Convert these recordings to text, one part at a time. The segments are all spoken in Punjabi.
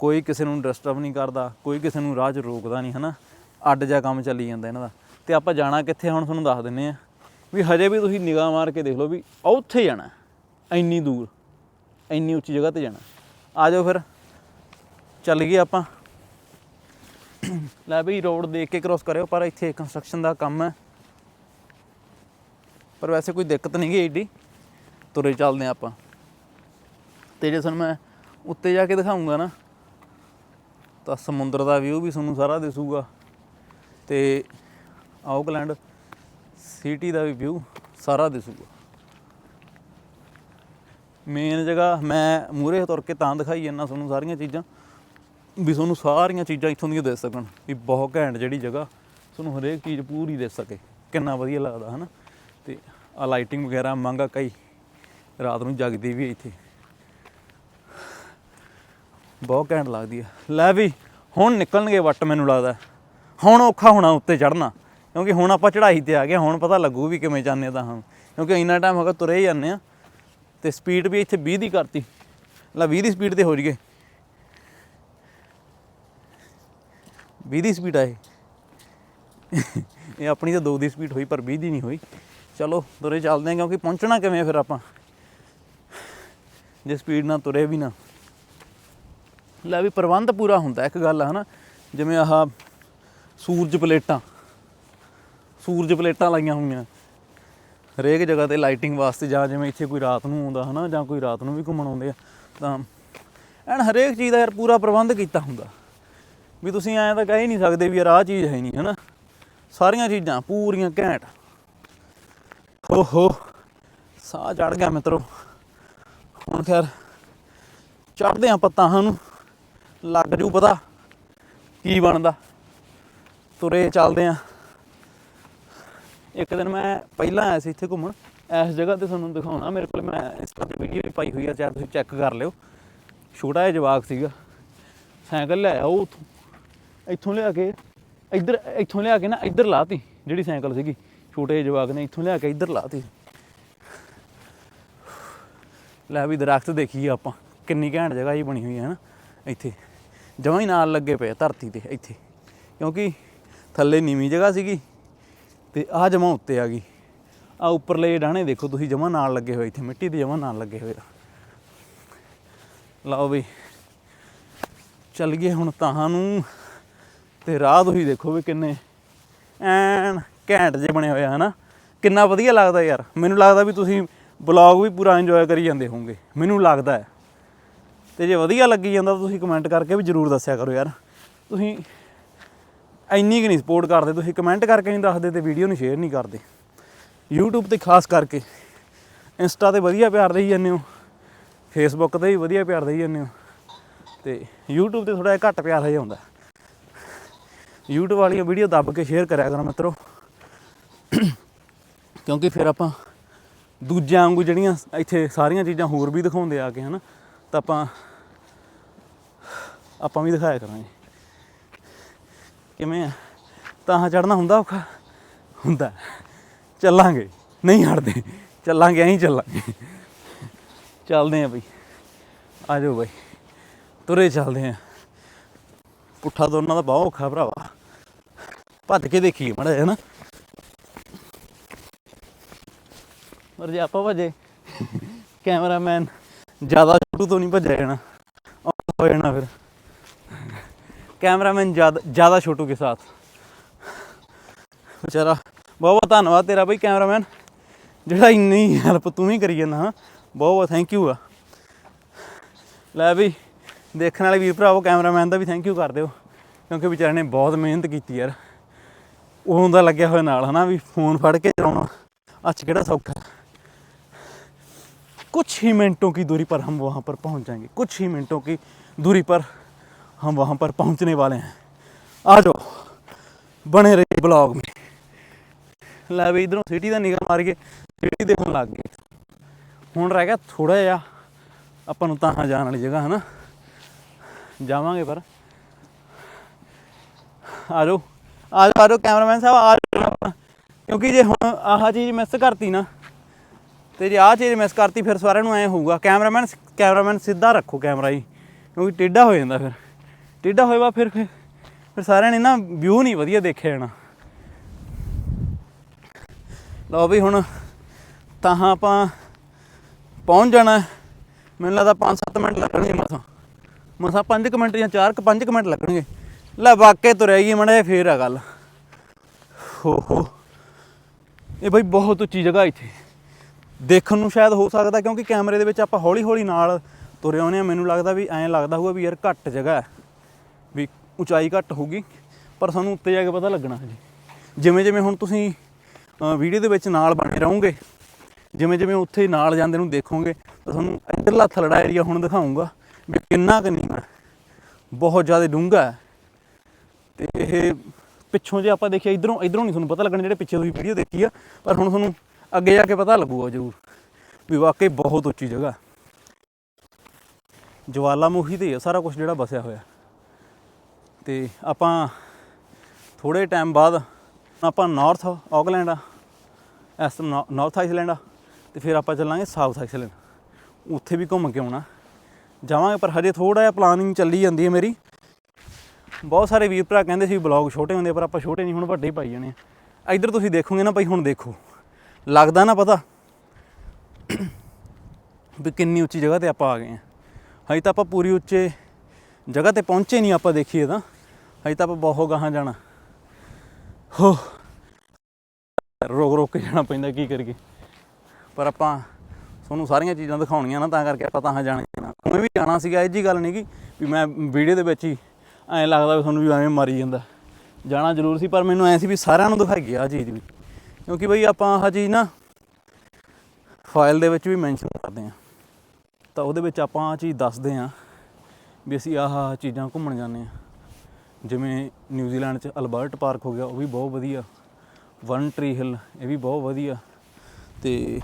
ਕੋਈ ਕਿਸੇ ਨੂੰ ਡਿਸਟਰਬ ਨਹੀਂ ਕਰਦਾ, ਕੋਈ ਕਿਸੇ ਨੂੰ ਰਾਹ 'ਚ ਰੋਕਦਾ ਨਹੀਂ, ਹਨਾ? ਅੱਡ ਜਾ ਕੰਮ ਚੱਲੀ ਜਾਂਦਾ ਇਹਨਾਂ ਦਾ। ਤੇ ਆਪਾਂ ਜਾਣਾ ਕਿੱਥੇ ਹੁਣ ਤੁਹਾਨੂੰ ਦੱਸ ਦਿੰਨੇ ਆ ਵੀ ਹਜੇ ਵੀ ਤੁਸੀਂ ਨਿਗਾਹ ਮਾਰ ਕੇ ਦੇਖ ਲਓ ਵੀ ਉੱਥੇ ਜਾਣਾ, ਇੰਨੀ ਦੂਰ, ਇੰਨੀ ਉੱਚੀ ਜਗ੍ਹਾ ਤੇ ਜਾਣਾ। ਆ ਜਾਓ ਫਿਰ, ਚੱਲ ਗਏ ਆਪਾਂ। ਲੈ ਬਈ ਰੋਡ ਦੇਖ ਕੇ ਕ੍ਰੋਸ ਕਰਿਓ, ਪਰ ਇੱਥੇ ਕੰਸਟਰਕਸ਼ਨ ਦਾ ਕੰਮ ਹੈ। ਪਰ ਵੈਸੇ ਕੋਈ ਦਿੱਕਤ ਨਹੀਂ ਗਈ ਏਡੀ। ਤੁਰੇ ਚੱਲਦੇ ਹਾਂ ਆਪਾਂ। ਤੇ ਜੇ ਤੁਹਾਨੂੰ ਮੈਂ ਉੱਤੇ ਜਾ ਕੇ ਦਿਖਾਉਂਗਾ ਨਾ ਤਾਂ ਸਮੁੰਦਰ ਦਾ ਵਿਊ ਵੀ ਤੁਹਾਨੂੰ ਸਾਰਾ ਦਿਸੂਗਾ। ਤੇ ਆਕਲੈਂਡ ਸਿਟੀ ਦਾ ਵੀ ਵਿਊ ਸਾਰਾ ਦਿਸੂਗਾ। ਮੇਨ ਜਗ੍ਹਾ ਮੈਂ ਮੂਰੇ ਤੁਰ ਕੇ ਤਾਂ ਦਿਖਾਈ ਜਾਂਦਾ ਤੁਹਾਨੂੰ ਸਾਰੀਆਂ ਚੀਜ਼ਾਂ, ਵੀ ਤੁਹਾਨੂੰ ਸਾਰੀਆਂ ਚੀਜ਼ਾਂ ਇੱਥੋਂ ਦੀਆਂ ਦਿਸ ਸਕਣ, ਵੀ ਬਹੁਤ ਘੈਂਟ ਜਿਹੜੀ ਜਗ੍ਹਾ, ਤੁਹਾਨੂੰ ਹਰੇਕ ਚੀਜ਼ ਪੂਰੀ ਦਿਸ ਸਕੇ। ਕਿੰਨਾ ਵਧੀਆ ਲੱਗਦਾ, ਹਨਾ? ਤੇ ਆ ਲਾਈਟਿੰਗ ਵਗੈਰਾ ਮੰਗਾ ਕਈ, ਰਾਤ ਨੂੰ ਜਗਦੀ ਵੀ ਇੱਥੇ। ਬਹੁਤ ਘੈਂਟ ਲੱਗਦੀ ਹੈ ਲੈ ਵੀ, ਹੁਣ ਨਿਕਲਣਗੇ ਵੱਟ ਮੈਨੂੰ ਲੱਗਦਾ। ਹੁਣ ਔਖਾ ਹੋਣਾ ਉੱਤੇ ਚੜਨਾ ਕਿਉਂਕਿ ਹੁਣ ਆਪਾਂ ਚੜ੍ਹਾਈ ਤੇ ਆ ਗਏ, ਹੁਣ ਪਤਾ ਲੱਗੂ ਵੀ ਕਿਵੇਂ ਜਾਂਦੇ ਤਾਂ ਹਾਂ ਕਿਉਂਕਿ ਇੰਨਾ ਟਾਈਮ ਹੋਗਾ ਤੁਰੇ ਹੀ ਜਾਂਦੇ ਆ, ਤੇ ਸਪੀਡ ਵੀ ਇੱਥੇ 20 ਦੀ ਕਰਤੀ ਲੈ 20 ਦੀ ਸਪੀਡ ਤੇ ਹੋ ਜੀਏ। 20 ਦੀ ਸਪੀਡ ਆਏ ਇਹ। ਆਪਣੀ ਤਾਂ 2 ਦੀ ਸਪੀਡ ਹੋਈ, ਪਰ 20 ਦੀ ਨਹੀਂ ਹੋਈ। ਚਲੋ, ਤੁਰੇ ਚੱਲਦੇ ਆ, ਕਿਉਂਕਿ ਪਹੁੰਚਣਾ ਕਿਵੇਂ ਫਿਰ ਆਪਾਂ? ਜੇ ਸਪੀਡ ਨਾਲ ਤੁਰੇ ਵੀ ਨਾ। ਲੈ ਵੀ ਪ੍ਰਬੰਧ ਪੂਰਾ ਹੁੰਦਾ, ਇੱਕ ਗੱਲ ਹੈ ਨਾ ਜਿਵੇਂ ਆਹ ਸੂਰਜ ਪਲੇਟਾਂ ਸੂਰਜ ਪਲੇਟਾਂ ਲਾਈਆਂ ਹੋਈਆਂ। ਹਰੇਕ ਜਗ੍ਹਾ ਤੇ ਲਾਈਟਿੰਗ ਵਾਸਤੇ, ਜਾਂ ਜਿਵੇਂ ਇੱਥੇ ਕੋਈ ਰਾਤ ਨੂੰ ਆਉਂਦਾ, ਹਨਾ, ਜਾਂ ਕੋਈ ਰਾਤ ਨੂੰ ਵੀ ਘੁੰਮਣ ਆਉਂਦੇ ਆ, ਤਾਂ ਐਨ ਹਰੇਕ ਚੀਜ਼ ਦਾ ਯਾਰ ਪੂਰਾ ਪ੍ਰਬੰਧ ਕੀਤਾ ਹੁੰਦਾ। ਵੀ ਤੁਸੀਂ ਐਂ ਤਾਂ ਕਹਿ ਹੀ ਨਹੀਂ ਸਕਦੇ ਵੀ ਯਾਰ ਆਹ ਚੀਜ਼ ਹੈ ਨਹੀਂ, ਹਨਾ? ਸਾਰੀਆਂ ਚੀਜ਼ਾਂ, ਪੂਰੀਆਂ ਘੈਂਟ। ਹੋ ਹੋ ਸਾਹ ਚੜ ਗਿਆ ਮਿੱਤਰੋ। ਹੁਣ ਖੈਰ ਚੜਦੇ ਆ ਪੱਤਾਂ ਨੂੰ ਲੱਗ ਜੂ ਪਤਾ ਕੀ ਬਣਦਾ। ਤੁਰੇ ਚੱਲਦੇ ਆ। ਇੱਕ ਦਿਨ ਮੈਂ ਪਹਿਲਾਂ ਆਇਆ ਸੀ ਇੱਥੇ ਘੁੰਮਣ। ਇਸ ਜਗ੍ਹਾ ਤੇ ਤੁਹਾਨੂੰ ਦਿਖਾਉਣਾ, ਮੇਰੇ ਕੋਲ ਮੈਂ ਇੰਸਟਾ ਤੇ ਵੀਡੀਓ ਵੀ ਪਾਈ ਹੋਈ ਆ ਚਾਹ ਤੁਸੀਂ ਚੈੱਕ ਕਰ ਲਿਓ। ਛੋਟਾ ਜਿਹਾ ਜਵਾਕ ਸੀਗਾ। ਸਾਈਕਲ ਲੈ ਆਇਆ ਉਹ ਉੱਥੋਂ। ਇੱਥੋਂ ਲਿਆ ਕੇ, ਇੱਧਰ, ਇੱਥੋਂ ਲਿਆ ਕੇ ਨਾ ਇੱਧਰ ਲਾਤੀ, ਜਿਹੜੀ ਸਾਈਕਲ ਸੀਗੀ। ਛੋਟੇ ਜਿਹੇ ਜਵਾਕ ਨੇ ਇੱਥੋਂ ਲਿਆ ਕੇ ਇੱਧਰ ਲਾਤੀ। ਲੈ ਵੀ ਦਰਖਤ ਦੇਖੀਏ ਆਪਾਂ, ਕਿੰਨੀ ਘੈਂਟ ਜਗ੍ਹਾ ਹੀ ਬਣੀ ਹੋਈ ਹੈ ਨਾ, ਇੱਥੇ। ਜਮਾਂ ਹੀ ਨਾਲ ਲੱਗੇ ਪਏ ਧਰਤੀ ਤੇ ਇੱਥੇ। ਕਿਉਂਕਿ ਥੱਲੇ ਨੀਵੀਂ ਜਗ੍ਹਾ ਸੀਗੀ ਤੇ ਆਹ ਜਮਾਂ ਉੱਤੇ ਆ ਗਈ। ਆ ਉੱਪਰਲੇ ਡਾਣੇ ਦੇਖੋ ਤੁਸੀਂ, ਜਮਾਂ ਨਾਲ ਲੱਗੇ ਹੋਏ ਇੱਥੇ, ਮਿੱਟੀ ਦੇ ਜਮਾਂ ਨਾਲ ਲੱਗੇ ਹੋਏ ਆ। ਲਓ ਵੀ, ਚੱਲ ਗਏ ਹੁਣ ਤਾਹਾਂ ਨੂੰ ਤੇ ਰਾਹ ਤੁਸੀਂ ਦੇਖੋ ਵੀ ਕਿੰਨੇ ਐਨ ਘੈਂਟ ਜੇ ਬਣੇ ਹੋਏ ਆ, ਹਨਾ? ਕਿੰਨਾ ਵਧੀਆ ਲੱਗਦਾ ਯਾਰ। ਮੈਨੂੰ ਲੱਗਦਾ ਵੀ ਤੁਸੀਂ ਬਲੌਗ ਵੀ ਪੂਰਾ ਇੰਜੋਏ ਕਰੀ ਜਾਂਦੇ ਹੋਵੋਗੇ। ਮੈਨੂੰ ਲੱਗਦਾ ਹੈ। ਤੇ ਜੇ ਵਧੀਆ ਲੱਗੀ ਜਾਂਦਾ ਤਾਂ ਤੁਸੀਂ ਕਮੈਂਟ ਕਰਕੇ ਵੀ ਜਰੂਰ ਦੱਸਿਆ ਕਰੋ ਯਾਰ। ਤੁਸੀਂ ਇੰਨੀ ਕਿ ਨਹੀਂ ਸਪੋਰਟ ਕਰਦੇ, ਤੁਸੀਂ ਕਮੈਂਟ ਕਰਕੇ ਨਹੀਂ ਦੱਸਦੇ ਤੇ ਵੀਡੀਓ ਨੂੰ ਸ਼ੇਅਰ ਨਹੀਂ ਕਰਦੇ। YouTube ਤੇ ਖਾਸ ਕਰਕੇ ਇੰਸਟਾ ਤੇ ਵਧੀਆ ਪਿਆਰ ਦੇਈ ਜਾਂਦੇ ਹੋ ਫੇਸਬੁੱਕ ਤੇ ਵੀ ਵਧੀਆ ਪਿਆਰ ਦੇਈ ਜਾਂਦੇ ਹੋ ਤੇ YouTube ਤੇ ਥੋੜਾ ਜਿਹਾ ਘੱਟ ਪਿਆਰ ਹੈ ਜਾਂਦਾ YouTube ਵਾਲੀਆਂ ਵੀਡੀਓ ਦੱਬ ਕੇ ਸ਼ੇਅਰ ਕਰਿਆ ਕਰੋ ਮਿੱਤਰੋ। ਕਿਉਂਕਿ ਫਿਰ ਆਪਾਂ ਦੂਜਿਆਂ ਵਾਂਗੂ ਜਿਹੜੀਆਂ ਇੱਥੇ ਸਾਰੀਆਂ ਚੀਜ਼ਾਂ ਹੋਰ ਵੀ ਦਿਖਾਉਂਦੇ ਆ ਕੇ ਹਨਾ, ਤਾਂ ਆਪਾਂ ਆਪਾਂ ਵੀ ਦਿਖਾਇਆ ਕਰਾਂਗੇ। ਕਿਵੇਂ ਆ? ਤਾਂ ਚੜਨਾ ਹੁੰਦਾ ਔਖਾ? ਹੁੰਦਾ। ਚੱਲਾਂਗੇ। ਨਹੀਂ ਹਟਦੇ। ਚੱਲਾਂਗੇ, ਐਂ ਚੱਲਾਂਗੇ। ਚੱਲਦੇ ਆ ਬਈ। ਆ ਜਾਓ ਬਈ। ਤੁਰੇ ਚੱਲਦੇ ਆ। ਪੁੱਠਾ ਦੋਨਾਂ ਦਾ ਬਹੁਤ ਔਖਾ ਭਰਾਵਾ। ਭੱਜ ਕੇ ਦੇਖੀਏ ਮੜਾ ਹੈ ਨਾ ਪਰ ਜੇ ਆਪਾਂ ਭੱਜੇ। ਕੈਮਰਾਮੈਨ ਜ਼ਿਆਦਾ ਛੋਟੂ ਤੋਂ ਨਹੀਂ ਭੱਜਿਆ ਜਾਣਾ। ਹੋ ਜਾਣਾ ਫਿਰ। कैमरामैन ज़्यादा ज़्यादा छोटू के साथ बेचारा बहुत बहुत धन्नवाद तेरा भाई कैमरामैन ਜਿਹੜਾ ਇੰਨੀ ਹੈਲਪ ਤੂੰ ਹੀ ਕਰੀ ਜਾਂਦਾ ਹਾਂ ਬਹੁਤ ਬਹੁਤ ਥੈਂਕ ਯੂ ਆ ਲੈ ਵੀ ਦੇਖਣ ਵਾਲੇ ਵੀਰ ਭਰਾਵੋ ਕੈਮਰਾਮੈਨ ਦਾ ਵੀ ਥੈਂਕ ਯੂ ਕਰ ਦਿਓ ਕਿਉਂਕਿ ਵਿਚਾਰੇ ਨੇ ਬਹੁਤ ਮਿਹਨਤ ਕੀਤੀ ਯਾਰ ਉਹ ਦਾ ਲੱਗਿਆ ਹੋਇਆ ਨਾਲ ਹਨਾ ਵੀ ਫੋਨ ਫੜ ਕੇ ਚਲਾਉਣਾ ਅੱਜ ਕਿਹੜਾ ਸੌਖਾ कुछ ही मिनटों की दूरी पर हम वहाँ पर पहुँच जाएंगे कुछ ही मिनटों की दूरी पर हम वहाँ पर पहुँचने वाले हैं आ जाओ बने रहे ब्लॉग में ਲੈ ਵੀ ਇਧਰੋਂ ਸਿਟੀ ਦਾ ਨਿਗਾਹ ਮਾਰ ਕੇ ਸਿਟੀ ਦੇਖਣ ਲੱਗ ਗਏ ਹੁਣ ਰਹਿ ਗਿਆ ਥੋੜਾ ਜਿਹਾ ਆਪਾਂ ਨੂੰ ਤਾਂ ਜਾਣ ਵਾਲੀ ਜਗ੍ਹਾ ਹਨਾ ਜਾਵਾਂਗੇ ਪਰ ਆ ਜਾਓ ਆ ਜਾਓ ਆ ਜਾਓ ਕੈਮਰਾਮੈਨ ਸਾਹਿਬ ਆ ਜਾਓ ਆਪਾਂ। ਕਿਉਂਕਿ ਜੇ ਹੁਣ ਆਹ ਚੀਜ਼ ਮਿਸ ਕਰਤੀ ਨਾ ਤੇ ਜੇ ਆਹ ਚੀਜ਼ ਮਿਸ ਕਰਤੀ ਫਿਰ ਸਾਰਿਆਂ ਨੂੰ ਐ ਹੋਊਗਾ ਕੈਮਰਾਮੈਨ ਕੈਮਰਾਮੈਨ ਸਿੱਧਾ ਰੱਖੋ ਕੈਮਰਾ ਹੀ ਕਿਉਂਕਿ ਟੇਢਾ ਹੋ ਜਾਂਦਾ ਫਿਰ ਟੇਢਾ ਹੋਇਆ ਵਾ, ਫਿਰ ਫਿਰ ਫਿਰ ਸਾਰਿਆਂ ਨੇ ਨਾ ਵਿਊ ਨਹੀਂ ਵਧੀਆ ਦੇਖਿਆ ਜਾਣਾ। ਲਓ ਵੀ ਹੁਣ ਤਾਂ ਆਪਾਂ ਪਹੁੰਚ ਜਾਣਾ। ਮੈਨੂੰ ਲੱਗਦਾ 5-7 ਮਿੰਟ ਲੱਗਣਗੇ ਮਸਾਂ ਮਸਾਂ 5 ਮਿੰਟ ਜਾਂ 4 5 ਮਿੰਟ ਲੱਗਣਗੇ। ਲੈ ਵਾਕੇ ਤੁਰਿਆ ਹੀ ਮੜਾ ਫੇਰ ਆ ਗੱਲ। ਹੋ ਹੋ। ਇਹ ਬਈ ਬਹੁਤ ਉੱਚੀ ਜਗ੍ਹਾ ਇੱਥੇ। ਦੇਖਣ ਨੂੰ ਸ਼ਾਇਦ ਹੋ ਸਕਦਾ ਕਿਉਂਕਿ ਕੈਮਰੇ ਦੇ ਵਿੱਚ ਆਪਾਂ ਹੌਲੀ ਹੌਲੀ ਨਾਲ ਤੁਰੇ ਆਉਂਦੇ ਆ ਮੈਨੂੰ ਲੱਗਦਾ ਵੀ ਐਂ ਲੱਗਦਾ ਹੋਊਗਾ ਵੀ ਯਾਰ ਘੱਟ ਜਗ੍ਹਾ ਹੈ। ਉਚਾਈ ਘੱਟ ਹੋਊਗੀ, ਪਰ ਸਾਨੂੰ ਉੱਤੇ ਜਾ ਕੇ ਪਤਾ ਲੱਗਣਾ ਹੈ ਜੀ ਜਿਵੇਂ ਜਿਵੇਂ ਹੁਣ ਤੁਸੀਂ ਵੀਡੀਓ ਦੇ ਵਿੱਚ ਨਾਲ ਬਣੇ ਰਹੋਗੇ, ਜਿਵੇਂ ਜਿਵੇਂ ਉੱਥੇ ਨਾਲ ਜਾਂਦੇ ਨੂੰ ਦੇਖੋਗੇ, ਤਾਂ ਤੁਹਾਨੂੰ ਇੱਧਰਲਾ ਥਲੜਾ ਏਰੀਆ ਹੁਣ ਦਿਖਾਉਂਗਾ ਵੀ ਕਿੰਨਾ ਕੁ ਨੀਵਾਂ ਬਹੁਤ ਜ਼ਿਆਦਾ ਡੂੰਘਾ ਹੈ। ਤੇ ਇਹ ਪਿੱਛੋਂ ਜੇ ਆਪਾਂ ਦੇਖੀਏ, ਇਧਰੋਂ ਇਧਰੋਂ ਨਹੀਂ ਤੁਹਾਨੂੰ ਪਤਾ ਲੱਗਣਾ ਜਿਹੜੇ ਪਿੱਛੇ ਤੁਸੀਂ ਵੀਡੀਓ ਦੇਖੀ ਆ, ਪਰ ਹੁਣ ਤੁਹਾਨੂੰ ਅੱਗੇ ਜਾ ਕੇ ਪਤਾ ਲੱਗੂਗਾ ਜ਼ਰੂਰ ਵੀ ਵਾਕਈ ਬਹੁਤ ਉੱਚੀ ਜਗ੍ਹਾ। ਜਵਾਲਾਮੁਖੀ ਤੇ ਹੀ ਆ ਸਾਰਾ ਕੁਝ ਜਿਹੜਾ ਵਸਿਆ ਹੋਇਆ। ਤੇ ਆਪਾਂ ਥੋੜੇ ਟਾਈਮ ਬਾਅਦ ਆਪਾਂ ਨਾਰਥ ਆਕਲੈਂਡ ਆ ਇਸ ਨਾਰਥ ਆਈਸਲੈਂਡ ਆ ਤੇ ਫਿਰ ਆਪਾਂ ਚੱਲਾਂਗੇ ਸਾਊਥ ਆਈਸਲੈਂਡ ਉੱਥੇ ਵੀ ਘੁੰਮ ਕੇ ਆਉਣਾ। ਜਾਵਾਂਗੇ ਪਰ ਹਜੇ ਥੋੜਾ ਜਿਹਾ ਪਲਾਨਿੰਗ ਚੱਲੀ ਜਾਂਦੀ ਹੈ ਮੇਰੀ। ਬਹੁਤ ਸਾਰੇ ਵੀਰ ਭਰਾ ਕਹਿੰਦੇ ਸੀ ਬਲੌਗ ਛੋਟੇ ਹੁੰਦੇ ਆ, ਪਰ ਆਪਾਂ ਛੋਟੇ ਨਹੀਂ ਹੁਣ ਵੱਡੇ ਹੀ ਪਾਈ ਜਾਣੇ ਆ। ਇੱਧਰ ਤੁਸੀਂ ਦੇਖੋਗੇ ਨਾ ਭਾਈ ਹੁਣ ਦੇਖੋ। ਲੱਗਦਾ ਨਾ ਪਤਾ ਵੀ ਕਿੰਨੀ ਉੱਚੀ ਜਗ੍ਹਾ ਤੇ ਆਪਾਂ ਆ ਗਏ ਆ। ਹਜੇ ਤਾਂ ਆਪਾਂ ਪੂਰੀ ਉੱਚੇ ਜਗ੍ਹਾ ਤੇ ਪਹੁੰਚੇ ਨਹੀਂ ਆਪਾਂ ਦੇਖੀਏ ਤਾਂ। ਅਜੇ ਤਾਂ ਆਪਾਂ ਬਹੁਤ ਗਾਹਾਂ ਜਾਣਾ। ਹੋ। ਰੋਕ ਰੋਕ ਕੇ ਜਾਣਾ ਪੈਂਦਾ, ਕੀ ਕਰੀਏ। ਪਰ ਆਪਾਂ ਤੁਹਾਨੂੰ ਸਾਰੀਆਂ ਚੀਜ਼ਾਂ ਦਿਖਾਉਣੀਆਂ ਨਾ, ਤਾਂ ਕਰਕੇ ਆਪਾਂ ਤਾਂ ਜਾਣਾ ਜਾਣਾ। ਮੈਂ ਵੀ ਜਾਣਾ ਸੀਗਾ, ਇਹ ਜੀ ਗੱਲ ਨਹੀਂ ਕਿ ਵੀ ਮੈਂ ਵੀਡੀਓ ਦੇ ਵਿੱਚ ਹੀ ਐਂ ਲੱਗਦਾ ਵੀ ਤੁਹਾਨੂੰ ਵੀ ਐਵੇਂ ਮਾਰੀ ਜਾਂਦਾ। ਜਾਣਾ ਜ਼ਰੂਰ ਸੀ, ਪਰ ਮੈਨੂੰ ਐਂ ਸੀ ਵੀ ਸਾਰਿਆਂ ਨੂੰ ਦਿਖਾਈ ਆ ਚੀਜ਼ ਵੀ। ਕਿਉਂਕਿ ਬਈ ਆਪਾਂ ਆਹ ਚੀਜ਼ ਨਾ ਫਾਈਲ ਦੇ ਵਿੱਚ ਵੀ ਮੈਂਸ਼ਨ ਕਰਦੇ ਆ ਤਾਂ ਉਹਦੇ ਵਿੱਚ ਆਪਾਂ ਆਹ ਚੀਜ਼ ਦੱਸਦੇ ਆ ਵੀ ਅਸੀਂ ਆਹ ਆਹ ਚੀਜ਼ਾਂ ਘੁੰਮਣ ਜਾਂਦੇ ਆ ਜਿਵੇਂ ਨਿਊਜ਼ੀਲੈਂਡ 'ਚ ਅਲਬਰਟ ਪਾਰਕ ਹੋ ਗਿਆ, ਉਹ ਵੀ ਬਹੁਤ ਵਧੀਆ। ਵਨ ਟਰੀ ਹਿੱਲ, ਇਹ ਵੀ ਬਹੁਤ ਵਧੀਆ। ਤੇ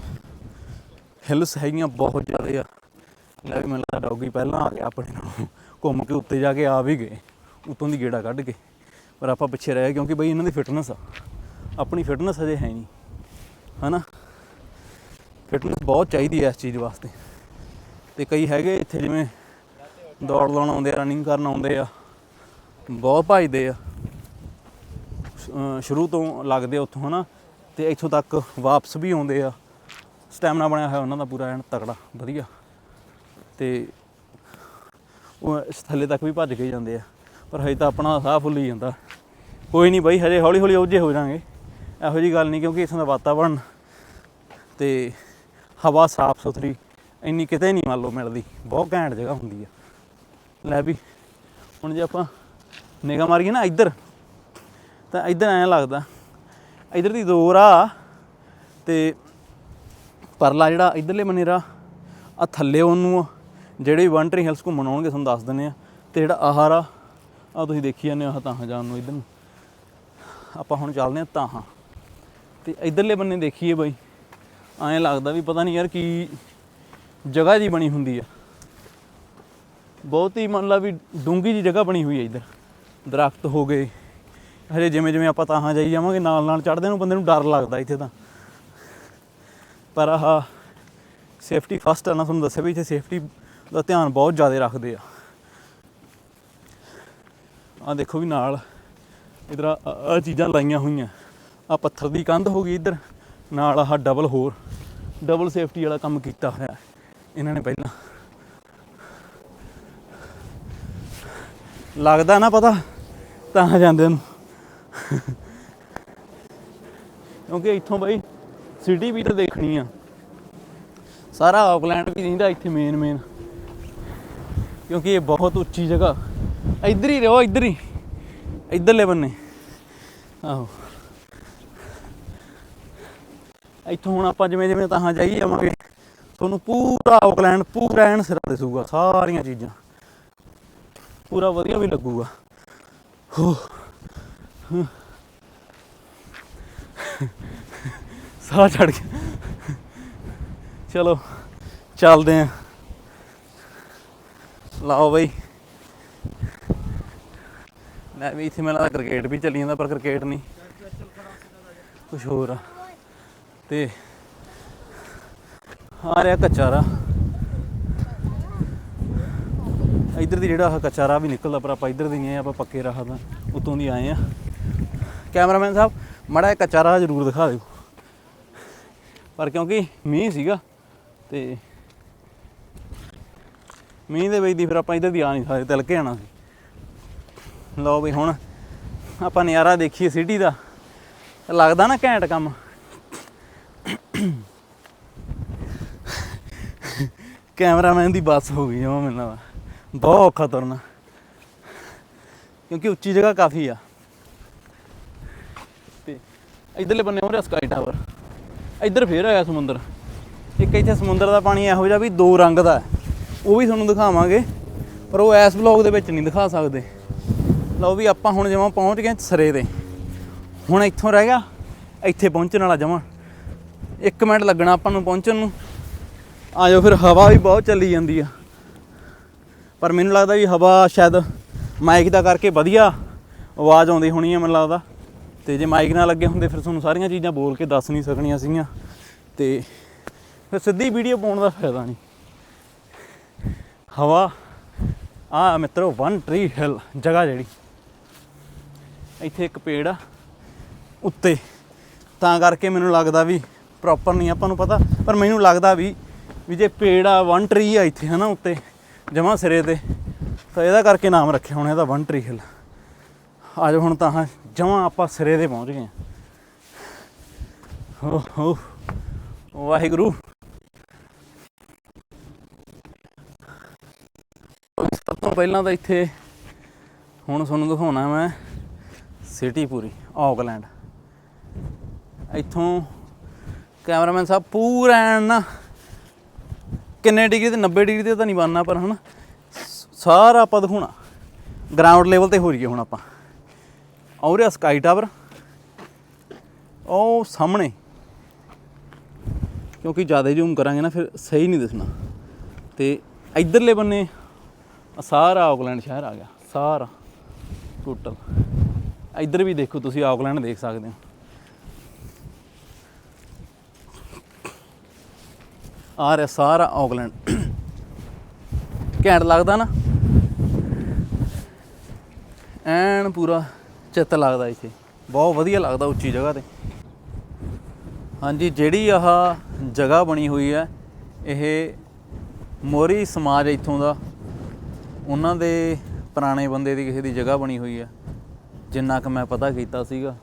ਹਿਲਸ ਹੈਗੀਆਂ ਬਹੁਤ ਜ਼ਿਆਦਾ ਆ। ਲੈ ਵੀ ਮੈਨੂੰ ਲੱਗਦਾ ਡੌਗੀ ਪਹਿਲਾਂ ਆ ਗਿਆ ਆਪਣੇ ਨਾਲ। ਘੁੰਮ ਕੇ ਉੱਤੇ ਜਾ ਕੇ ਆ ਵੀ ਗਏ, ਉਤੋਂ ਦੀ ਗੇੜਾ ਕੱਢ ਕੇ। ਪਰ ਆਪਾਂ ਪਿੱਛੇ ਰਹਿ ਗਏ ਕਿਉਂਕਿ ਬਈ ਇਹਨਾਂ ਦੀ ਫਿਟਨੈਸ ਆ। ਆਪਣੀ ਫਿਟਨੈਸ ਹਜੇ ਹੈ ਨਹੀਂ, ਹਨਾ? ਫਿਟਨੈਸ ਬਹੁਤ ਚਾਹੀਦੀ ਹੈ ਇਸ ਚੀਜ਼ ਵਾਸਤੇ। ਤੇ ਕਈ ਹੈਗੇ ਇੱਥੇ ਜਿਵੇਂ ਦੌੜ ਲਾਉਣ ਆਉਂਦੇ ਆ, ਰਨਿੰਗ ਕਰਨ ਆਉਂਦੇ ਆ। ਬਹੁਤ ਭੱਜਦੇ ਆ। ਸ਼ੁਰੂ ਤੋਂ ਲੱਗਦੇ ਆ ਉੱਥੋਂ, ਹਨਾ? ਤੇ ਇੱਥੋਂ ਤੱਕ ਵਾਪਸ ਵੀ ਆਉਂਦੇ ਆ। ਸਟੈਮਨਾ ਬਣਿਆ ਹੋਇਆ ਉਹਨਾਂ ਦਾ ਪੂਰਾ ਐਨ ਤਕੜਾ, ਵਧੀਆ। ਤੇ ਉਹ ਇਸ ਥੱਲੇ ਤੱਕ ਵੀ ਭੱਜ ਕੇ ਜਾਂਦੇ ਆ। ਪਰ ਹਜੇ ਤਾਂ ਆਪਣਾ ਸਾਹ ਫੁੱਲੀ ਜਾਂਦਾ। ਕੋਈ ਨਹੀਂ ਬਾਈ, ਹਜੇ ਹੌਲੀ ਹੌਲੀ ਉੱਜੇ ਹੋ ਜਾਾਂਗੇ। ਇਹੋ ਜੀ ਗੱਲ ਨਹੀਂ ਕਿਉਂਕਿ ਇਸ ਦਾ ਵਾਤਾਵਰਣ ਤੇ ਹਵਾ ਸਾਫ਼ ਸੁਥਰੀ ਇੰਨੀ ਕਿਤੇ ਨਹੀਂ ਮੰਨ ਲਓ ਮਿਲਦੀ। ਬਹੁਤ ਘੈਂਟ ਜਗ੍ਹਾ ਹੁੰਦੀ ਆ। ਲੈ ਵੀ, ਹੁਣ ਜੇ ਆਪਾਂ ਨਿਗਾਹ ਮਾਰੀਏ ਨਾ ਇੱਧਰ। ਤਾਂ ਇੱਧਰ ਐਂ ਲੱਗਦਾ। ਇੱਧਰ ਦੀ ਦੋ ਰਾਹ ਤੇ ਪਰਲਾ ਜਿਹੜਾ ਇੱਧਰਲੇ ਬੰਨੇ ਰਾਹ ਆ ਥੱਲੇ ਉਹਨੂੰ ਆ, ਜਿਹੜੇ ਵੀ ਵਨ ਟਰੀ ਹਿਲਸ ਘੁੰਮਣ ਆਉਣਗੇ ਤੁਹਾਨੂੰ ਦੱਸ ਦਿੰਦੇ ਆ ਤੇ ਜਿਹੜਾ ਆਹ ਰਾਹ ਆ ਤੁਸੀਂ ਦੇਖੀ ਜਾਂਦੇ ਹੋ ਆਹ ਤਾਂ ਜਾਣ ਨੂੰ ਇੱਧਰ ਨੂੰ। ਆਪਾਂ ਹੁਣ ਚੱਲਦੇ ਆ ਤਾਹਾਂ ਤੇ ਇੱਧਰਲੇ ਬੰਨੇ ਦੇਖੀਏ ਬਾਈ। ਐਂ ਲੱਗਦਾ ਵੀ ਪਤਾ ਨਹੀਂ ਯਾਰ ਕੀ ਜਗ੍ਹਾ ਜੀ ਬਣੀ ਹੁੰਦੀ ਆ। ਬਹੁਤ ਹੀ ਮੰਨ ਲਾ ਵੀ ਡੂੰਗੀ ਜੀ ਜਗ੍ਹਾ ਬਣੀ ਹੋਈ ਹੈ ਇੱਧਰ। ਦਰਖਤ ਹੋ ਗਏ। ਹਜੇ ਜਿਵੇਂ ਜਿਵੇਂ ਆਪਾਂ ਤਾਹਾਂ ਜਾਈ ਜਾਵਾਂਗੇ, ਨਾਲ ਨਾਲ ਚੜਦੇ ਨੂੰ ਬੰਦੇ ਨੂੰ ਡਰ ਲੱਗਦਾ ਇੱਥੇ ਤਾਂ। ਪਰ ਆਹ ਸੇਫਟੀ ਫਸਟ ਆ ਨਾ ਤੁਹਾਨੂੰ ਦੱਸਿਆ ਵੀ ਇੱਥੇ ਸੇਫਟੀ ਦਾ ਧਿਆਨ ਬਹੁਤ ਜ਼ਿਆਦਾ ਰੱਖਦੇ ਆ। ਆ ਦੇਖੋ ਵੀ ਨਾਲ ਇਧਰ ਆ ਚੀਜ਼ਾਂ ਲਾਈਆਂ ਹੋਈਆਂ। ਆ ਪੱਥਰ ਦੀ ਕੰਧ ਹੋ ਗਈ ਇੱਧਰ, ਨਾਲ ਆਹ ਡਬਲ ਹੋਰ ਡਬਲ ਸੇਫਟੀ ਵਾਲਾ ਕੰਮ ਕੀਤਾ ਹੋਇਆ ਇਹਨਾਂ ਨੇ ਪਹਿਲਾਂ। ਲੱਗਦਾ ਨਾ ਪਤਾ ਤਾਂ ਜਾਂਦੇ ਨੂੰ ਕਿਉਂਕਿ ਇੱਥੋਂ ਬਾਈ ਸਿਟੀ ਵੀ ਤਾਂ ਦੇਖਣੀ ਆ। ਸਾਰਾ ਆਕਲੈਂਡ ਵੀ ਰਹਿੰਦਾ ਇੱਥੇ ਮੇਨ ਮੇਨ ਕਿਉਂਕਿ ਇਹ ਬਹੁਤ ਉੱਚੀ ਜਗ੍ਹਾ। ਇੱਧਰ ਹੀ ਰਹੋ, ਇੱਧਰ ਹੀ। ਇੱਧਰਲੇ ਬੰਨੇ। ਆਹੋ। ਇੱਥੋਂ ਹੁਣ ਆਪਾਂ ਜਿਵੇਂ ਜਿਵੇਂ ਤਾਂ ਜਾਈ ਜਾਵਾਂਗੇ। ਤੁਹਾਨੂੰ ਪੂਰਾ ਆਕਲੈਂਡ ਪੂਰਾ ਐਨ ਸਿਰਾ ਦਿਸੂਗਾ ਸਾਰੀਆਂ ਚੀਜ਼ਾਂ। ਪੂਰਾ ਵਧੀਆ ਵੀ ਲੱਗੂਗਾ। ਸਾਹ ਚੜ ਗਿਆ। ਚਲੋ, ਚੱਲਦੇ ਆਂ। ਲਾਓ ਬਈ। ਲੈ ਵੀ ਇੱਥੇ ਮੈਨੂੰ ਕ੍ਰਿਕਟ ਵੀ ਚੱਲੀ ਜਾਂਦਾ, ਪਰ ਕ੍ਰਿਕਟ ਨਹੀਂ। ਕੁਝ ਹੋਰ ਆ। ਤੇ ਆ ਰਿਹਾ ਕੱਚਾ ਰਾ ਇੱਧਰ ਦੀ ਜਿਹੜਾ ਆਹ ਕੱਚਾ ਰਾਹ ਵੀ ਨਿਕਲਦਾ, ਪਰ ਆਪਾਂ ਇੱਧਰ ਦੀ ਨਹੀਂ ਆਏ, ਆਪਾਂ ਪੱਕੇ ਰਾਹ ਦਾ ਉਤੋਂ ਦੀ ਆਏ ਆ। ਕੈਮਰਾਮੈਨ ਸਾਹਿਬ, ਮੜਾ ਜਿਹਾ ਕੱਚਾ ਰਾਹ ਜ਼ਰੂਰ ਦਿਖਾ ਦਿਓ। ਪਰ ਕਿਉਂਕਿ ਮੀਂਹ ਸੀਗਾ ਤੇ ਮੀਂਹ ਦੇ ਵਿੱਚ ਦੀ ਫਿਰ ਆਪਾਂ ਇੱਧਰ ਦੀ ਆ ਨਹੀਂ ਸਕਦੇ, ਤਿਲਕੇ ਆਣਾ ਸੀ। ਲਓ ਵੀ ਹੁਣ ਆਪਾਂ ਨਜ਼ਾਰਾ ਦੇਖੀਏ ਸਿਟੀ ਦਾ। ਲੱਗਦਾ ਨਾ ਘੈਂਟ ਕੰਮ। ਕੈਮਰਾਮੈਨ ਦੀ ਬੱਸ ਹੋ ਗਈ ਜਮਾ ਮੈਨੂੰ ਲੱਗਦਾ। ਬਹੁਤ ਔਖਾ ਤੁਰਨਾ। ਕਿਉਂਕਿ ਉੱਚੀ ਜਗ੍ਹਾ ਕਾਫੀ ਆ। ਤੇ ਇਧਰਲੇ ਬੰਨੇ ਹੋ ਰਿਹਾ ਸਕਾਈ ਟਾਵਰ ਇੱਧਰ ਫੇਰ ਆਇਆ ਸਮੁੰਦਰ। ਇੱਕ ਇੱਥੇ ਸਮੁੰਦਰ ਦਾ ਪਾਣੀ ਇਹੋ ਜਿਹਾ ਵੀ ਦੋ ਰੰਗ ਦਾ ਉਹ ਵੀ ਤੁਹਾਨੂੰ ਦਿਖਾਵਾਂਗੇ, ਪਰ ਉਹ ਐਸ ਬਲੌਗ ਦੇ ਵਿੱਚ ਨਹੀਂ ਦਿਖਾ ਸਕਦੇ। ਲਓ ਵੀ ਆਪਾਂ ਹੁਣ ਜਮਾਂ ਪਹੁੰਚ ਗਏ ਸਰੇ ਤੇ। ਹੁਣ ਇੱਥੋਂ ਰਹਿ ਗਿਆ, ਇੱਥੇ ਪਹੁੰਚਣ ਵਾਲਾ ਜਮਾਂ। 1 ਮਿੰਟ ਲੱਗਣਾ ਆਪਾਂ ਨੂੰ ਪਹੁੰਚਣ ਨੂੰ। ਆ ਫਿਰ ਹਵਾ ਵੀ ਬਹੁਤ ਚੱਲੀ ਜਾਂਦੀ ਆ। ਪਰ ਮੈਨੂੰ ਲੱਗਦਾ ਵੀ ਹਵਾ ਸ਼ਾਇਦ ਮਾਈਕ ਦਾ ਕਰਕੇ ਵਧੀਆ ਆਵਾਜ਼ ਆਉਂਦੀ ਹੋਣੀ ਆ, ਮੈਨੂੰ ਲੱਗਦਾ। ਤੇ ਜੇ ਮਾਈਕ ਨਾਲ ਲੱਗੇ ਹੁੰਦੇ, ਫਿਰ ਤੁਹਾਨੂੰ ਸਾਰੀਆਂ ਚੀਜ਼ਾਂ ਬੋਲ ਕੇ ਦੱਸ ਨਹੀਂ ਸਕਣੀਆਂ ਸੀਗੀਆਂ। ਤੇ ਫਿਰ ਸਿੱਧੀ ਵੀਡੀਓ ਪਾਉਣ ਦਾ ਫਾਇਦਾ ਨਹੀਂ। ਹਵਾ ਆ ਮਿੱਤਰੋ ਵਨ ਟਰੀ ਹਿਲ ਜਗ੍ਹਾ ਜਿਹੜੀ। ਇੱਥੇ ਇੱਕ ਪੇੜ ਆ, ਉੱਤੇ। ਤਾਂ ਕਰਕੇ ਮੈਨੂੰ ਲੱਗਦਾ ਵੀ ਪ੍ਰੋਪਰ ਨਹੀਂ, ਆਪਾਂ ਨੂੰ ਪਤਾ। ਪਰ ਮੈਨੂੰ ਲੱਗਦਾ ਵੀ ਵੀ ਜੇ ਪੇੜ ਆ ਵਨ ਟਰੀ ਆ ਇੱਥੇ, ਹਨਾ, ਉੱਤੇ। ਜਮਾ ਸਿਰੇ ਤੇ। ਤਾਂ ਇਹਦਾ ਕਰਕੇ ਨਾਮ ਰੱਖਿਆ ਹੁਣ ਇਹਦਾ ਵਨ ਟਰੀ ਹਿਲ ਅੱਜ ਹੁਣ ਤਾਂ ਜਮਾ ਆਪਾਂ ਸਿਰੇ ਤੇ ਪਹੁੰਚ ਗਏ ਆ ਹੋ। ਹੋ ਵਾਹਿਗੁਰੂ। ਸਭ ਤੋਂ ਪਹਿਲਾਂ ਤਾਂ ਇੱਥੇ ਹੁਣ ਤੁਹਾਨੂੰ ਦਿਖਾਉਣਾ ਮੈਂ ਸਿਟੀ ਪੂਰੀ ਆਕਲੈਂਡ ਇੱਥੋਂ ਕੈਮਰਾਮੈਨ ਸਾਹਿਬ ਪੂਰਾ ਐਨ ਨਾ ਕਿੰਨੇ ਡਿਗਰੀ ਤੇ 90 ਡਿਗਰੀ ਤੇ ਤਾਂ ਨਹੀਂ ਬਣਨਾ ਪਰ ਹਨਾ ਸ- ਸਾਰਾ ਆਪਾਂ ਦਿਖਾਉਣਾ। ਗਰਾਊਂਡ ਲੈਵਲ ਤੇ ਹੋ ਰਹੀਏ ਹੁਣ ਆਪਾਂ। ਔਰ ਇਹ ਸਕਾਈ ਟਾਵਰ ਉਹ ਸਾਹਮਣੇ। ਕਿਉਂਕਿ ਜ਼ਿਆਦਾ ਜ਼ੂਮ ਕਰਾਂਗੇ ਨਾ, ਫਿਰ ਸਹੀ ਨਹੀਂ ਦਿਸਣਾ। ਤੇ ਇਧਰਲੇ ਬੰਨੇ ਸਾਰਾ ਆਕਲੈਂਡ ਸ਼ਹਿਰ ਆ ਗਿਆ। ਸਾਰਾ। ਟੋਟਲ ਇੱਧਰ ਵੀ ਦੇਖੋ ਤੁਸੀਂ ਆਕਲੈਂਡ ਦੇਖ ਸਕਦੇ ਹੋ। ਆ ਰਿਹਾ ਸਾਰਾ ਆਕਲੈਂਡ ਘੈਂਟ ਲੱਗਦਾ ਨਾ? ਐਨ ਪੂਰਾ ਚਿੱਤ ਲੱਗਦਾ ਇੱਥੇ। ਬਹੁਤ ਵਧੀਆ ਲੱਗਦਾ ਉੱਚੀ ਜਗ੍ਹਾ ਤੇ। ਹਾਂਜੀ, ਜਿਹੜੀ ਆਹ ਜਗ੍ਹਾ ਬਣੀ ਹੋਈ ਹੈ, ਇਹ ਮੋਰੀ ਸਮਾਜ ਇੱਥੋਂ ਦਾ, ਉਹਨਾਂ ਦੇ ਪੁਰਾਣੇ ਬੰਦੇ ਦੀ ਕਿਸੇ ਦੀ ਜਗ੍ਹਾ ਬਣੀ ਹੋਈ ਹੈ। ਜਿੰਨਾ ਕਿ ਮੈਂ ਪਤਾ ਕੀਤਾ ਸੀਗਾ,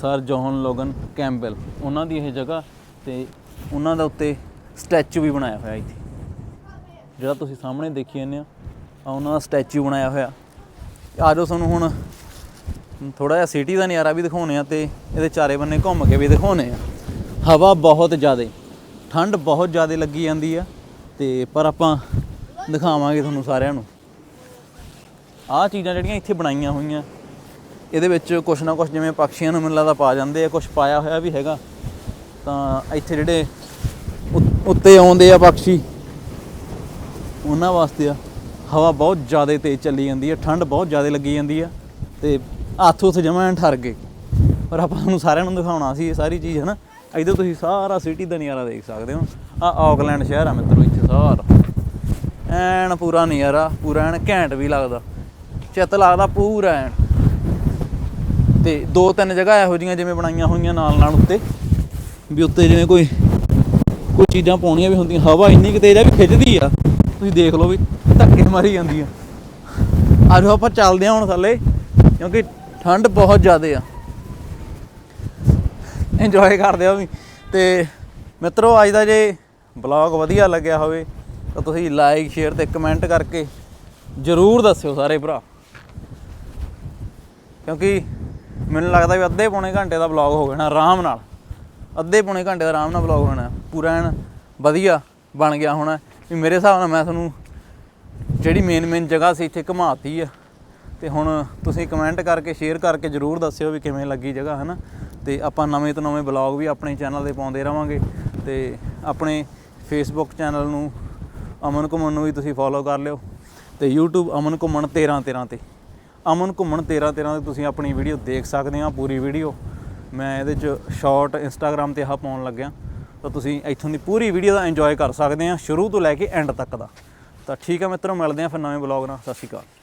ਸਰ ਜੋਹਨ ਲੋਗਨ ਕੈਂਬਲ ਉਹਨਾਂ ਦੀ ਇਹ ਜਗ੍ਹਾ ਤੇ ਉਹਨਾਂ ਦਾ ਉੱਤੇ ਸਟੈਚੂ ਵੀ ਬਣਾਇਆ ਹੋਇਆ ਇੱਥੇ। ਜਿਹੜਾ ਤੁਸੀਂ ਸਾਹਮਣੇ ਦੇਖੀ ਜਾਂਦੇ ਆ ਆ ਉਹਨਾਂ ਦਾ ਸਟੈਚੂ ਬਣਾਇਆ ਹੋਇਆ। ਆ ਜਾਓ ਤੁਹਾਨੂੰ ਹੁਣ ਥੋੜਾ ਜਿਹਾ ਸਿਟੀ ਦਾ ਨਜ਼ਾਰਾ ਵੀ ਦਿਖਾਉਣੇ ਆ ਤੇ ਇਹਦੇ ਚਾਰੇ ਬੰਨੇ ਘੁੰਮ ਕੇ ਵੀ ਦਿਖਾਉਣੇ ਆ ਹਵਾ ਬਹੁਤ ਜ਼ਿਆਦਾ, ਠੰਡ ਬਹੁਤ ਜ਼ਿਆਦਾ ਲੱਗੀ ਜਾਂਦੀ ਆ ਤੇ ਪਰ ਆਪਾਂ ਦਿਖਾਵਾਂਗੇ ਤੁਹਾਨੂੰ ਸਾਰਿਆਂ ਨੂੰ। ਆਹ ਚੀਜ਼ਾਂ ਜਿਹੜੀਆਂ ਇੱਥੇ ਬਣਾਈਆਂ ਹੋਈਆਂ, ਇਹਦੇ ਵਿੱਚ ਕੁਛ ਨਾ ਕੁਛ ਜਿਵੇਂ ਪੰਛੀਆਂ ਨੂੰ ਮੈਨੂੰ ਲੱਗਦਾ ਪਾ ਜਾਂਦੇ ਆ, ਕੁਛ ਪਾਇਆ ਹੋਇਆ ਵੀ ਹੈਗਾ। ਤਾਂ ਇੱਥੇ ਜਿਹੜੇ ਉੱਤੇ ਆਉਂਦੇ ਆ ਪੰਛੀ ਉਹਨਾਂ ਵਾਸਤੇ ਆ, ਹਵਾ ਬਹੁਤ ਜ਼ਿਆਦਾ ਤੇਜ਼ ਚੱਲੀ ਜਾਂਦੀ ਆ, ਠੰਡ ਬਹੁਤ ਜ਼ਿਆਦਾ ਲੱਗੀ ਜਾਂਦੀ ਆ, ਤੇ ਹੱਥ ਉੱਥੇ ਜਮਾਂ ਐਨ ਠਰ ਗਏ। ਪਰ ਆਪਾਂ ਤੁਹਾਨੂੰ ਸਾਰਿਆਂ ਨੂੰ ਦਿਖਾਉਣਾ ਸੀ ਇਹ ਸਾਰੀ ਚੀਜ਼ ਹੈ ਨਾ ਇੱਧਰ ਤੁਸੀਂ ਸਾਰਾ ਸਿਟੀ ਦਾ ਨਜ਼ਾਰਾ ਦੇਖ ਸਕਦੇ ਹੋ। ਆ ਆਕਲੈਂਡ ਸ਼ਹਿਰ ਆ ਮਿੱਤਰੋ, ਇੱਥੇ ਸਾਰਾ। ਐਨ ਪੂਰਾ ਨਜ਼ਾਰਾ, ਪੂਰਾ ਐਨ ਘੈਂਟ ਵੀ ਲੱਗਦਾ। ਚਿੱਤ ਲੱਗਦਾ ਪੂਰਾ ਐਨ। ਤੇ ਦੋ ਤਿੰਨ ਜਗ੍ਹਾ ਇਹੋ ਜਿਹੀਆਂ ਜਿਵੇਂ ਬਣਾਈਆਂ ਹੋਈਆਂ ਨਾਲ ਨਾਲ ਉੱਤੇ, ਵੀ ਉੱਤੇ ਜਿਵੇਂ ਕੋਈ ਚੀਜ਼ਾਂ ਪਾਉਣੀਆਂ ਵੀ ਹੁੰਦੀਆਂ, ਹਵਾ ਇੰਨੀ ਕੁ ਤੇਜ਼ ਆ ਵੀ ਖਿੱਚਦੀ ਆ। ਤੁਸੀਂ ਦੇਖ ਲਓ ਵੀ ਧੱਕੇ ਮਾਰੀ ਜਾਂਦੀ ਆ। ਆਜੋ ਆਪਾਂ ਚੱਲਦੇ ਹਾਂ ਹੁਣ ਥੱਲੇ, ਕਿਉਂਕਿ ਠੰਡ ਬਹੁਤ ਜ਼ਿਆਦੇ ਆ। ਇੰਜੋਏ ਕਰਦੇ ਆ ਵੀ। ਤੇ ਮਿੱਤਰੋ, ਅੱਜ ਦਾ ਜੇ ਬਲੌਗ ਵਧੀਆ ਲੱਗਿਆ ਹੋਵੇ, ਤਾਂ ਤੁਸੀਂ ਲਾਈਕ ਸ਼ੇਅਰ ਤੇ ਕਮੈਂਟ ਕਰਕੇ ਜਰੂਰ ਦੱਸਿਓ ਸਾਰੇ ਭਰਾ। ਕਿਉਂਕਿ ਮੈਨੂੰ ਲੱਗਦਾ ਵੀ ਅੱਧੇ ਪੌਣੇ ਘੰਟੇ ਦਾ ਵਲੌਗ ਹੋ ਜਾਣਾ ਆਰਾਮ ਨਾਲ। ਅੱਧੇ ਪੌਣੇ ਘੰਟੇ ਦਾ ਆਰਾਮ ਨਾਲ ਵਲੌਗ ਹੋਣਾ। ਪੂਰਾ ਐਨ ਵਧੀਆ ਬਣ ਗਿਆ ਹੋਣਾ। ਵੀ ਮੇਰੇ ਹਿਸਾਬ ਨਾਲ ਮੈਂ ਤੁਹਾਨੂੰ ਜਿਹੜੀ ਮੇਨ ਮੇਨ ਜਗ੍ਹਾ ਸੀ ਇੱਥੇ ਘੁਮਾਤੀ ਆ। ਤੇ ਹੁਣ ਤੁਸੀਂ ਕਮੈਂਟ ਕਰਕੇ ਸ਼ੇਅਰ ਕਰਕੇ ਜਰੂਰ ਦੱਸਿਓ ਵੀ ਕਿਵੇਂ ਲੱਗੀ ਜਗ੍ਹਾ ਹੈ ਨਾ ਤੇ ਆਪਾਂ ਨਵੇਂ ਤੋਂ ਨਵੇਂ ਬਲੌਗ ਵੀ ਆਪਣੇ ਚੈਨਲ ਤੇ ਪਾਉਂਦੇ ਰਵਾਂਗੇ। ਤੇ ਆਪਣੇ ਫੇਸਬੁੱਕ ਚੈਨਲ ਨੂੰ ਅਮਨ ਘੁੰਮਣ ਨੂੰ ਵੀ ਤੁਸੀਂ ਫੋਲੋ ਕਰ ਲਿਓ। ਤੇ YouTube ਅਮਨ ਘੁੰਮਣ 13 13 ਤੇ। ਅਮਨ ਘੁੰਮਣ 13 13 ਤੇ ਤੁਸੀਂ ਆਪਣੀ ਵੀਡੀਓ ਦੇਖ ਸਕਦੇ ਆ, ਪੂਰੀ ਵੀਡੀਓ ਮੈਂ ਇਹਦੇ ਚ ਸ਼ਾਰਟ ਇੰਸਟਾਗ੍ਰam ਤੇ ਆਹ ਪਾਉਣ ਲੱਗਿਆ। ਤਾਂ ਤੁਸੀਂ ਇੱਥੋਂ ਦੀ ਪੂਰੀ ਵੀਡੀਓ ਦਾ ਇੰਜੋਏ ਕਰ ਸਕਦੇ ਆ ਸ਼ੁਰੂ ਤੋਂ ਲੈ ਕੇ ਐਂਡ ਤੱਕ ਦਾ। ਤਾਂ ਠੀਕ ਆ ਮਿੱਤਰੋ, ਮਿਲਦੇ ਆ ਫਿਰ ਨਵੇਂ ਬਲੌਗ ਨਾਲ। ਸਤਿ ਸ਼੍ਰੀ ਅਕਾਲ।